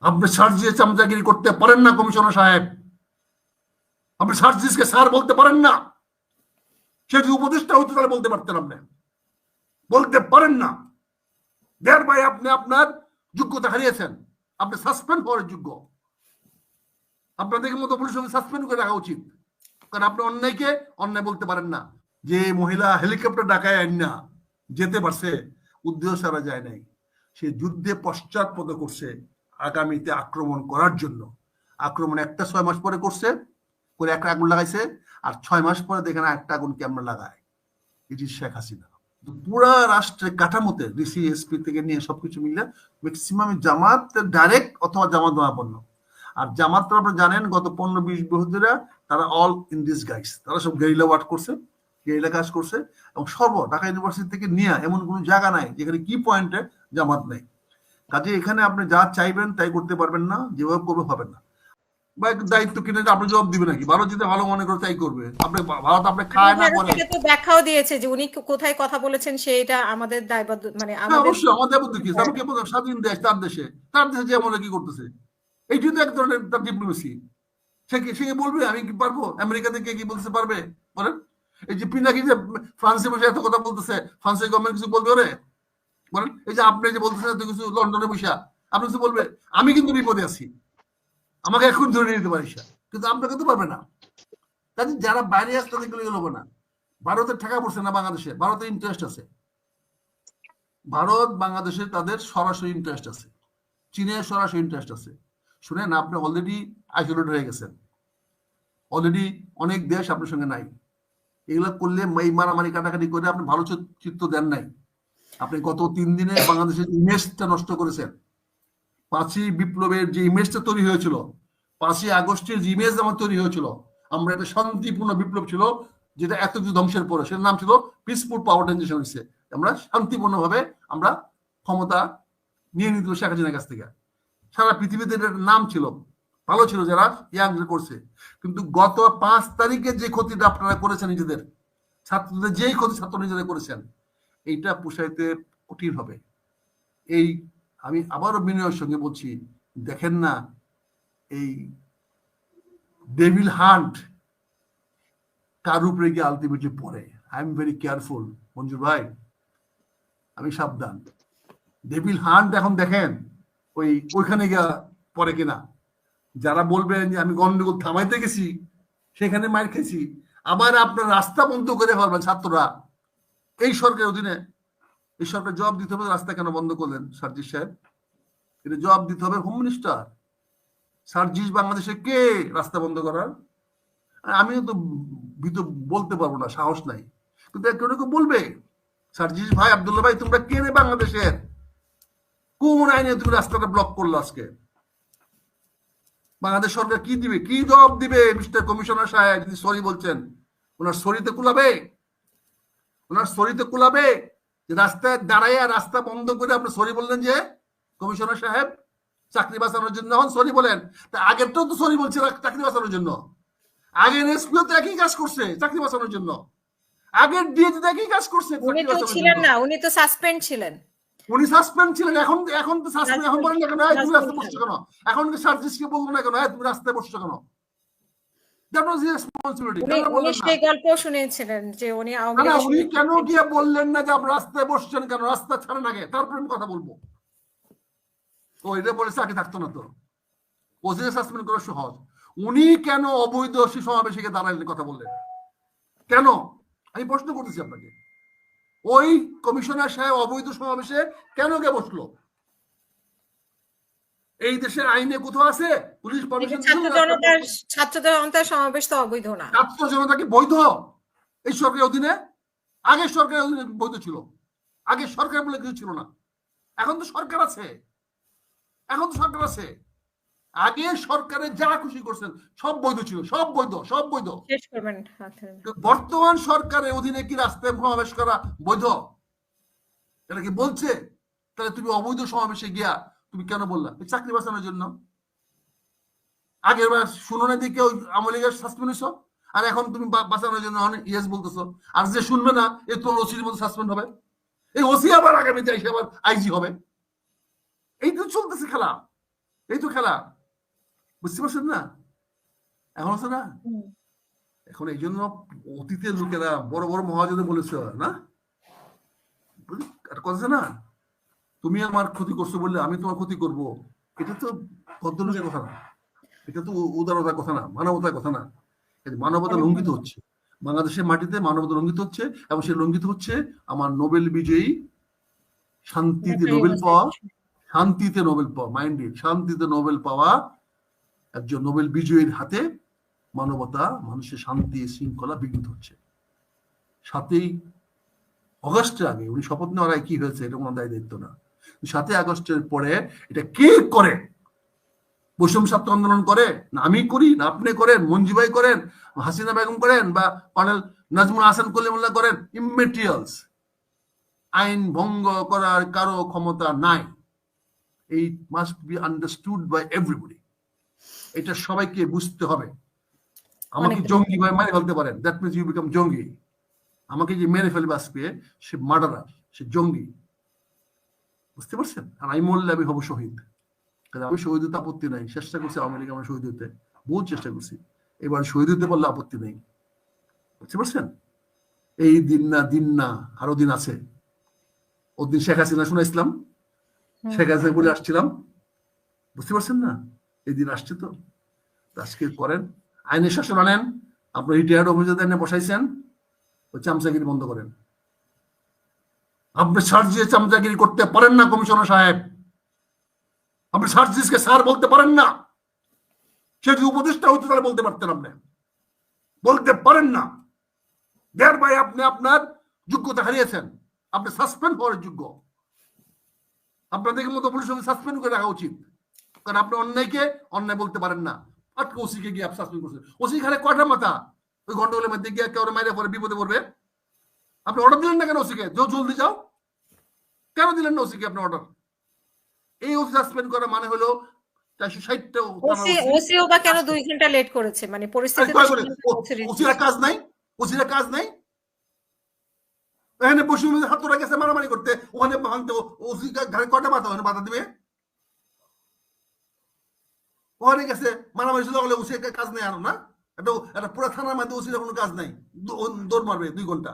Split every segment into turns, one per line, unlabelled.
আপনি সার্জিয়ে চামচাগিরি করতে পারেন না, কমিশনার সাহেব। আপনি সার্জিসকে স্যার বলতে পারেন না। সে যদি উপদেষ্টা হতো, তাহলে বলতে পারতেন আপনি। বলতে পারেন না। দেয়ার ভাই আপনি আপনার যোগ্যতা হারিয়েছেন। আপনি সাসপেন্ড হওয়ার যোগ্য। আপনাদের মতো পুলিশকে সাসপেন্ড করে রাখা উচিত। কারণ আপনি অন্যায়কে অন্যায় বলতে পারেন না। যে মহিলা হেলিকপ্টার ডাকায় আইন না, যেতে পারছে, উদ্দেশ্য সারা যায় নাই। সে যুদ্ধে পশ্চাৎপদ করছে। আগামীতে আক্রমণ করার জন্য। আক্রমণ একটা ছয় মাস পরে করছে, করে একটা আগুন লাগাইছে, আর ছয় মাস পরে দেখেন একটা আগুন ক্যামেরা লাগায়। এটি শেখ হাসিনা। পুরা রাষ্ট্রের কাঠামোতে ডিসি, এসপি থেকে নিয়ে সবকিছু মিলে ম্যাক্সিমাম জামাত ডাইরেক্ট অথবা জামাত পণ্য আর জামাত তো আপনারা জানেন, গত পনেরো বিশ বছরা তারা অল ইন দিস গাইস তারা সব গেরিলা ওয়ার্ক করছে গেরিলা কাজ করছে, এবং সর্ব ঢাকা ইউনিভার্সিটি থেকে নিয়ে এমন কোনো জায়গা নাই যেখানে কি পয়েন্টে জামাত নেই। কাজে এখানে আপনি যা চাইবেন তাই করতে পারবেন না যেভাবে করবে হবে না। বা দায়িত্ব কিনে আপনি জবাব দিবে নাকি? ভারত যদি ভালো মনে করে তাই করবে। আপনি ভারত আপনি খায় না করে
তো ব্যাখ্যাও দিয়েছে যে উনি কোথায় কথা বলেছেন সেটা আমাদের দায়বদ্ধ মানে
হ্যাঁ,
আমাদের
অবশ্যই আমাদের মধ্যে কি? কে বলতো স্বাধীন দেশ তার দেশে। তার দেশে যে মনে কি করতেছে? এইটি তো এক ধরনের তার ডিপ্লোমেসি সে কি সে বলবে? আমি কি পারব? আমেরিকা থেকে কি বলতে পারবে? বলেন। এই যে পিনাকি যে ফ্রান্সে বসে এত কথা বলতেছে ফ্রান্সের গভর্নমেন্ট কিছু বলবে ওরে বলেন, এই যে আপনি যে বলতেছেন এত কিছু লন্ডনে বসে আপনি কিছু আমি কিন্তু বিপদে আছি। আমাকে এখন ধরে নিয়ে যেতে পারিস কিন্তু আপনাকে তো পারবে না। যারা বাইরে না। ভারতের টাকা পড়ছে না বাংলাদেশে। ভারতের ইন্টারেস্ট আছে। ভারত, বাংলাদেশে তাদের সরাসরি ইন্টারেস্ট আছে। চীনের সরাসরি ইন্টারেস্ট আছে। শুনেন, আপনি অলরেডি আইসোলেট হয়ে গেছেন। অলরেডি অনেক দেশ আপনার সঙ্গে নাই। এগুলো করলে মারামারি কাটাকাটি করে আপনি ভালো চিত- চিত্র দেন নাই। আপনি গত তিন দিনে বাংলাদেশের ইমেজটা নষ্ট করেছেন। পাঁচই বিপ্লবের যে ইমেজটা তৈরি হয়েছিল, পাঁচই আগস্টের যে ইমেজ আমার তৈরি হয়েছিল, আমরা একটা শান্তিপূর্ণ বিপ্লব ছিল, যেটা এত কিছু ধ্বংসের পরে। সেটার নাম ছিল পিসফুল পাওয়ার ট্রানজিশন হচ্ছে আমরা শান্তিপূর্ণভাবে আমরা ক্ষমতা নিয়ে নিতে শেখ হাসিনার কাছ থেকে। সারা পৃথিবীতে এটার নাম ছিল। ভালো ছিল যারা ইয়াং করছে। কিন্তু গত পাঁচ তারিখে যে ক্ষতিটা আপনারা করেছেন নিজেদের, ছাত্রদের যেই ক্ষতি ছাত্র নিজেরা করেছেন এইটা পোষাইতে কঠিন হবে। এই আমি আবারও বিনয়ের সঙ্গে বলছি, দেখেন না, এই ডেভিল হান্ট কার উপরে গিয়ে আলটিমেটলি পড়ে? I am very careful Manjur ভাই, আমি সাবধান। ডেভিল হান্ট এখন দেখেন, ওই ওইখানে গিয়া পড়ে কিনা? যারা বলবেন যে আমি গন্ডগোল থামাইতে গেছি, সেখানে মার খেয়েছি। আবার আপনার রাস্তা বন্ধ করে ফেলবেন ছাত্ররা। এই সরকারের অধীনে, এই সরকার জবাব দিতে হবে রাস্তা কেন বন্ধ করলেন সার্জিস সাহেব? এটা জবাব দিতে হবে হোম মিনিস্টার। সার্জিস বাংলাদেশে কে রাস্তা বন্ধ করার? আমিও তো ভীত বলতে পারব না, সাহস নাই। কিন্তু কেউ কেউ বলবে, সার্জিস ভাই, আব্দুল্লাহ ভাই, তোমরা কে রে বাংলাদেশের? কোন আইনে তুমি রাস্তাটা ব্লক করল আজকে? বাংলাদেশ সরকার কি দিবে? কি জবাব দিবে, মিস্টার কমিশনার সাহেব? যদি সরি বলছেন, ওনার সরিতে কুলাবে। ওনার সরিতে কুলাবে যে রাস্তায় দাঁড়াইয়া রাস্তা বন্ধ করে আপনি সরি বললেন যে কমিশনার সাহেব চাকরি বাঁচানোর জন্য এখন সরি বলেন। তা আগেরটাও তো সরি বলছে চাকরি বাঁচানোর জন্য। আগের এসপিও তো একই কাজ করছে চাকরি বাঁচানোর জন্য। আগের ডিএজি তো একই কাজ করছে
উনি তো ছিলেন না উনি তো সাসপেন্ড ছিলেন।
উনি সাসপেন্ড ছিলেন এখন এখন তো সাসপেন্ড এখন বলেন না কেন তুমি রাস্তায় বসছো কেন? এখন কি সার্জিসকে বলব না কেন? তুমি রাস্তায় বসছো কেন? দ্যাট ওয়াজ রেসপন্সিবিলিটি
উনি
কেন
উনি
বললেন না?
সেই গল্প শুনেছিলেন যে উনি
না, না, উনি কেন গিয়ে বললেন না যে আপনি রাস্তায় বসছেন কেন? রাস্তা ছাড়েন আগে। তারপরে আমি কথা বলব। এটা বলে চাকরি থাকতো না তো। ওসিকে সাসপেন্ড করা সহজ। উনি কেন অবৈধ সমাবেশে গিয়ে দাঁড়ালেন কথা বললেন? কেন? আমি প্রশ্ন করতেছি আপনাকে। ওই কমিশনার সাহেব অবৈধ সমাবেশে কেন গে বসল? এই দেশের আইনে কোথাও আছে? পুলিশ পারমিশন
ছাত্র জনতার ছাত্র জনতার সমাবেশ তো অবৈধ না।
ছাত্র জনতা কি বৈধ? এই সরকারের অধীনে? আগের সরকারের অধীনে বৈধ ছিল। আগে সরকার বলে কিছু ছিল না। এখন তো সরকার আছে। এখন তো সরকার আছে। আগে সরকারে যা খুশি করছেন সব বৈধ ছিল সব বৈধ সব বৈধ। বর্তমান সরকারের অধীনে কি রাস্তায় সমাবেশ করা বৈধ? এটা কি বলছে? তাহলে তুমি অবৈধ সমাবেশে গিয়া তুমি কেন বললা? চাকরি বাঁচানোর জন্য। আগের বার শুনো না দিকে ওই আমলি লীগের সাসপেন্ড হইছো আর এখন তুমি বাঁচানোর জন্য ইয়েস বলতেছো। আর যে শুনবে না এ তো ওসির মধ্যে সাসপেন্ড হবে। এই ওসি আবার আগামীতে এসে আবার আইজি হবে। এই তো চলতেছে খেলা। এই তো খেলা। বুঝতে পারছেন না? এখন আছে না। এখন এই জন্য অতীতের লোকেরা বড় বড় মহাজনে বলেছে না? বুঝলি? কথা না? তুমি আমার ক্ষতি করছ বললে আমি তোমার ক্ষতি করব। এটা তো ভদ্রলোকের কথা না। এটা তো উদারতার কথা না মানবতার কথা না। মানবতা লঙ্ঘিত হচ্ছে। বাংলাদেশের মাটিতে মানবতা লঙ্ঘিত হচ্ছে এবং সে লঙ্ঘিত হচ্ছে আমার নোবেল বিজয়ী শান্তিতে নোবেল পাওয়া। শান্তিতে নোবেল পাওয়া মাইন্ডেড শান্তিতে নোবেল পাওয়া একজন নোবেল বিজয়ীর হাতে মানবতা মানুষের শান্তি শৃঙ্খলা বিঘ্নিত হচ্ছে। সাতই অগস্টের আগে উনি শপথ নেওয়ার কি হয়েছে এটা কোনো দায় দায়িত্ব না। সাতই আগস্টের পরে এটা কে করে? বৈষম্য ছাত্র আন্দোলন করে? না আমি করি না আপনি করেন মঞ্জুভাই করেন হাসিনা বেগম করেন বা কর্নেল নাজমুল হাসান কলিমুল্লাহ করেন ইমেটেরিয়ালস আইন ভঙ্গ করার কারও ক্ষমতা নাই। এই must be understood by everybody এটা সবাইকে বুঝতে হবে। আমাকে জঙ্গি ভাই মেরে ফেলতে পারেন। দ্যাট মিনস ইউ বিকাম জঙ্গি। আমাকে যে মেরে ফেলবে আজকে সে মার্ডারার সে জঙ্গি। বুঝতে পারছেন? আর আমি মরলে আমি হব শহীদ। আমি শহীদ হতে আপত্তি নাই। চেষ্টা করছি আমেরিকা আমরা শহীদ হতে। বহু চেষ্টা করছি। এবার শহীদ হতে পারলে আপত্তি নেই। বুঝতে পারছেন? এই দিন না দিন না আরও দিন আছে। ওদিন শেখ হাসিনা শুনাইছিলাম। শেখ হাসিনা বলে আসছিলাম। বুঝতে পারছেন না? এই দিন আসছে তো। আজকে করেন। আইনের শাসন আনেন। আপনার রিটায়ার্ড অফিসার বসাইছেন। ওই চামচাগিরি বন্ধ করেন। আপনি সার্জিয়ে চামচাগিরি করতে পারেন না, কমিশনার সাহেব। আপনি সার্জিসকে স্যার বলতে পারেন না। সে যদি উপদেষ্টা হইতো তাহলে বলতে পারতেন আপনি। বলতে পারেন না। দেয়ার ভাই আপনি আপনার যোগ্যতা হারিয়েছেন। আপনি সাসপেন্ড হওয়ার যোগ্য। আপনাদের মতো পুলিশ সাসপেন্ড করে রাখা উচিত। কারণ আপনি অন্যায়কে অন্যায় বলতে পারেন না। আটকে ওসিকে গিয়ে সাসপেন্ড করছেন। ওসি খানে কয়টা মাথা? ওই গন্ডগোলের মধ্যে গিয়ে কেউ মাইরে পরে বিপদে পড়বে। আপনি অর্ডার দিলেন না কেন ওসিকে? জলদি যাও। কেন দিলেন না ওসিকে আপনি অর্ডার এই ওসি সাসপেন্ড করা মানে হলো চারশো ষাটটা
ওসিও বা কেন দুই ঘণ্টা লেট করেছে? মানে পরিস্থিতি।
ওসিরা কাজ নাই? ওসিরা কাজ নাই? এখানে পশ্চিম হাতরা গেছে মারামারি করতে। ওখানে ভাঙতে ওসি ঘরে কটা মাথা ওখানে বাধা দিবে? ওখানে গেছে মারামারি হলে ওসি কাজ নেই আনো না? একটা পুরো থানার মধ্যে ওসির কোনো কাজ নাই। দৌড় মারবে দুই ঘণ্টা।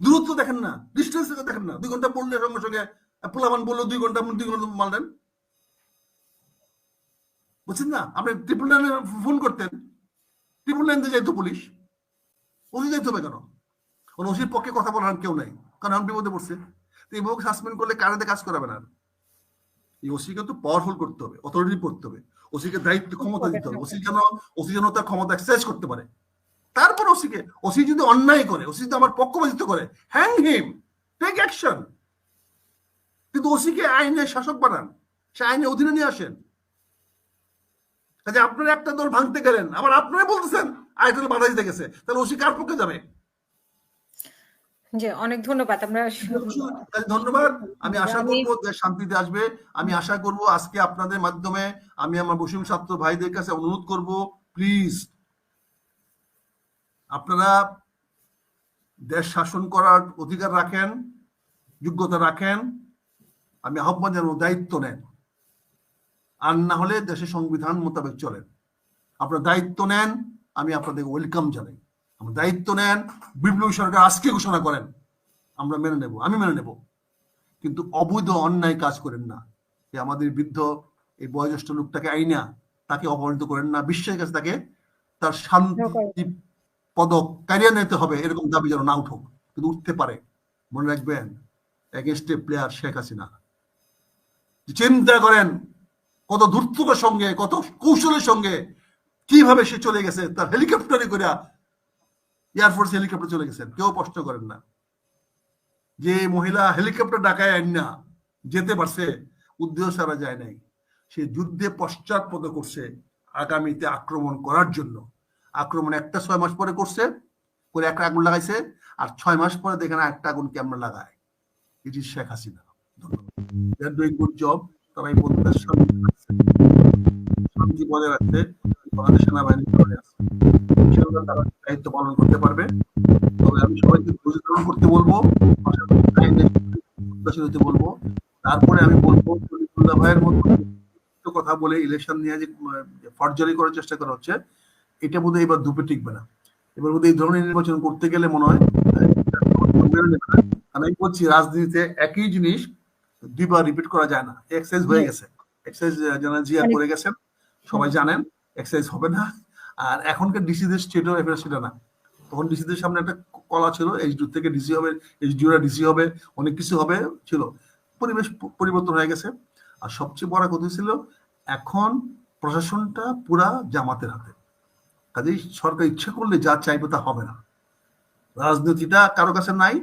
দূরত্ব দেখেন না ডিস্টেন্স দেখেন না। দুই ঘণ্টা পড়লে সঙ্গে সঙ্গে পোলাবান বলল, দুই ঘণ্টা দুই ঘণ্টা মারলেন। বুঝছেন না? আপনি ট্রিপল নাইনে ফোন করতেন ট্রিপল নাইন দিয়ে যাইতো পুলিশ ওসি যাইতে হবে কেন? কারণ ওসির পক্ষে কথা বলার কেউ নাই, কারণ আমি বিপদে পড়ছে। তো এই মুখ সাসপেন্ড করলে কারাতে কাজ করাবে না এই ওসিকে তো পাওয়ারফুল করতে হবে অথরিটি করতে হবে। ওসিকে দায়িত্ব, ক্ষমতা দিতে হবে। ওসি যেন ওসি যেন তার ক্ষমতা এক্সারসাইজ করতে পারে। তারপর ওসিকে ওসি যদি অন্যায় করে ওসি যদি আমার পক্ষপাতিত্ব করে হ্যাং হিম টেক অ্যাকশন কিন্তু ওসিকে আইনের শাসক বানান সে আইনের অধীনে নিয়ে আসেন। কাজে আপনারা একটা দল ভাঙতে গেলেন আবার আপনারা বলতেছেন আইটেল বাধা দিতে গেছে তাহলে ওসি কার পক্ষে যাবে?
জি অনেক ধন্যবাদ আমরা
ধন্যবাদ আমি আশা করব শান্তিতে আসবে। আমি আশা করব আজকে আপনাদের মাধ্যমে আমি আমার বসুম ছাত্র ভাইদের কাছে অনুরোধ করব প্লিজ আপনারা দেশ শাসন করার অধিকার রাখেন, যোগ্যতা রাখেন, আমি আহ্বান জানাব, দায়িত্ব নেন। আর না হলে দেশের সংবিধান মোতাবেক চলেন আপনার দায়িত্ব নেন, আমি আপনাদের ওয়েলকাম জানাই। আমার দায়িত্ব নেন, বিপ্লবী সরকার আজকে ঘোষণা করেন, আমরা মেনে নেব, আমি মেনে নেব। কিন্তু অবৈধ অন্যায় কাজ করেন না। যে আমাদের বৃদ্ধ, এই বয়োজ্যেষ্ঠ লোকটাকে আইনা তাকে অপমানিত করেন না বিশ্বের কাছে তাকে তার শান্তি পদক কারিয়ে নিতে হবে, এরকম দাবি যেন না উঠুক। কিন্তু উঠতে পারে। মনে রাখবেন এগেনস্টে প্লেয়ার শেখ হাসিনা। চিন্তা করেন, কত ধূর্ততার সঙ্গে, কত কৌশলের সঙ্গে কীভাবে সে চলে গেছে, তার হেলিকপ্টারে করে এয়ারফোর্স হেলিকপ্টার চলে গেছেন। কেউ প্রশ্ন করেন না। যে মহিলা হেলিকপ্টার ডাকায় আইন না, যেতে পারছে, উদ্দেশ্য সারা যায় নাই। সে যুদ্ধে পশ্চাৎপদ করছে, আগামীতে আক্রমণ করার জন্য। আক্রমণ একটা ছয় মাস পরে করছে, করে একটা আগুন লাগাইছে, আর ছয় মাস পরে দেখে না একটা আগুন ক্যামেরা লাগায় ইট ইজ শেখ হাসিনা। ধন্যবাদ। গুড জব তারা এই বন্ধুদের বাংলাদেশ দায়িত্ব পালন করতে পারবে। তবে আমি সবাইকে করতে বলব। দিতে বলব। তারপরে আমি বলব ভাইয়ের মতো কথা বলে ইলেকশন নিয়ে যে ফর্জারি করার চেষ্টা করা হচ্ছে এটা বোধহয় এবার দুপে টিকবে না। এবার বোধহয় এই ধরনের নির্বাচন করতে গেলে মনে হয় আমি বলছি রাজনীতিতে একই জিনিস দুইবার রিপিট করা যায় না। এক্সারসাইজ হয়ে গেছে। এক্সারসাইজ যারা জিয়া
মানে-
করে গেছেন সবাই জানেন এক্সারসাইজ হবে না। আর এখনকার ডিসিদের স্টেটও এবার সেটা না। তখন ডিসিদের সামনে একটা কলা ছিল এইচডি থেকে ডিসি হবে এইচডিওরা ডিসি হবে অনেক কিছু হবে ছিল। পরিবেশ পরিবর্তন হয়ে গেছে। আর সবচেয়ে বড় কথা ছিল এখন প্রশাসনটা পুরা জামাতের হাতে। কাজেই সরকার ইচ্ছে করলে যা চাইবে তা হবে না। রাজনীতিটা কারও কাছে নাই।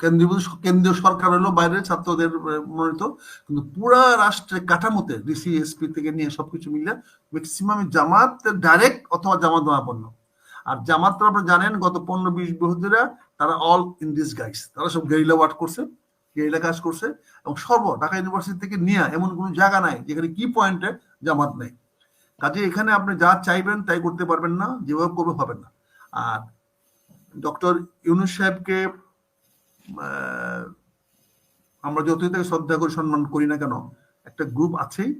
কেন্দ্রীয় কেন্দ্রীয় সরকার হলো বাইরের ছাত্রদের মনোনীত। কিন্তু পুরা রাষ্ট্রের কাঠামোতে ডিসি, এসপি থেকে নিয়ে সবকিছু মিলে ম্যাক্সিমাম জামাত ডাইরেক্ট অথবা জামাত ধরাপন্ন আর জামাত আপনারা জানেন, গত পনেরো বিশ বছরা তারা অল ইন দিস গাইস তারা সব গেরিলা ওয়ার্ক করছে, গেরিলা কাজ করছে। এবং সর্ব ঢাকা ইউনিভার্সিটি থেকে নিয়ে এমন কোনো জায়গা নাই যেখানে কি পয়েন্টে জামাত নেই। কাজে এখানে আপনি যা চাইবেন তাই করতে পারবেন না, যেভাবে করবে পাবেন না। আর ডক্টর ইউনুস সাহেবকে আমরা যতই তাকে শ্রদ্ধা করি, সম্মান করি না কেন, একটা গ্রুপ আছেই,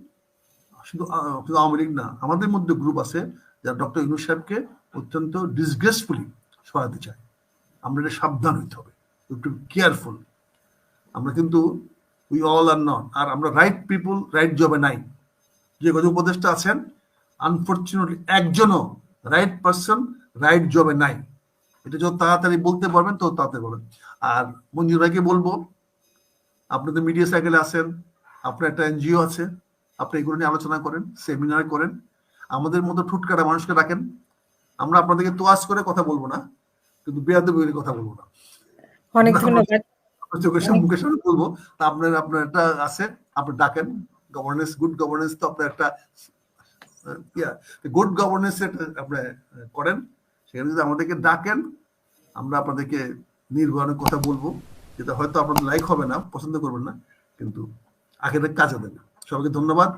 শুধু শুধু আওয়ামী লীগ না, আমাদের মধ্যে গ্রুপ আছে যারা ডক্টর ইউনুস সাহেবকে অত্যন্ত ডিসগ্রেসফুলি সরাতে চায়। আমরা এটা সাবধান হইতে হবে একটু কেয়ারফুল আমরা কিন্তু উই অল আর নট আর আমরা রাইট পিপুল রাইট জবে নাই। যে কত উপদেষ্টা আছেন আনফর্চুনেটলি একজনও রাইট পার্সন রাইট জবে নাই। এটা যত তাড়াতাড়ি বলতে পারবেন তত তাড়াতাড়ি বলবেন। আর মঞ্জুর ভাইকে বলব আপনি তো মিডিয়া সাইকেলে আছেন আপনার একটা এনজিও আছে আপনি এগুলো নিয়ে আলোচনা করেন সেমিনার করেন আমাদের মতো ঠুটকাটা মানুষকে ডাকেন। আমরা আপনাদেরকে তোয়াজ করে কথা বলব না কিন্তু বেয়াদবি করে কথা বলব না।
অনেক ধন্যবাদ।
চোখের মুখের সামনে বলব তা আপনার আপনার একটা আছে আপনি ডাকেন। গভর্নেন্স গুড গভর্নেন্স তো আপনার একটা গুড গভর্নেন্স আপনি করেন। সেখানে যদি আমাদেরকে ডাকেন, আমরা আপনাদেরকে নির্বাহনের কথা বলব। যেটা হয়তো আপনাদের লাইক হবে না, পছন্দ করবেন না, কিন্তু আখেরে কাজে দেবে সবাইকে ধন্যবাদ।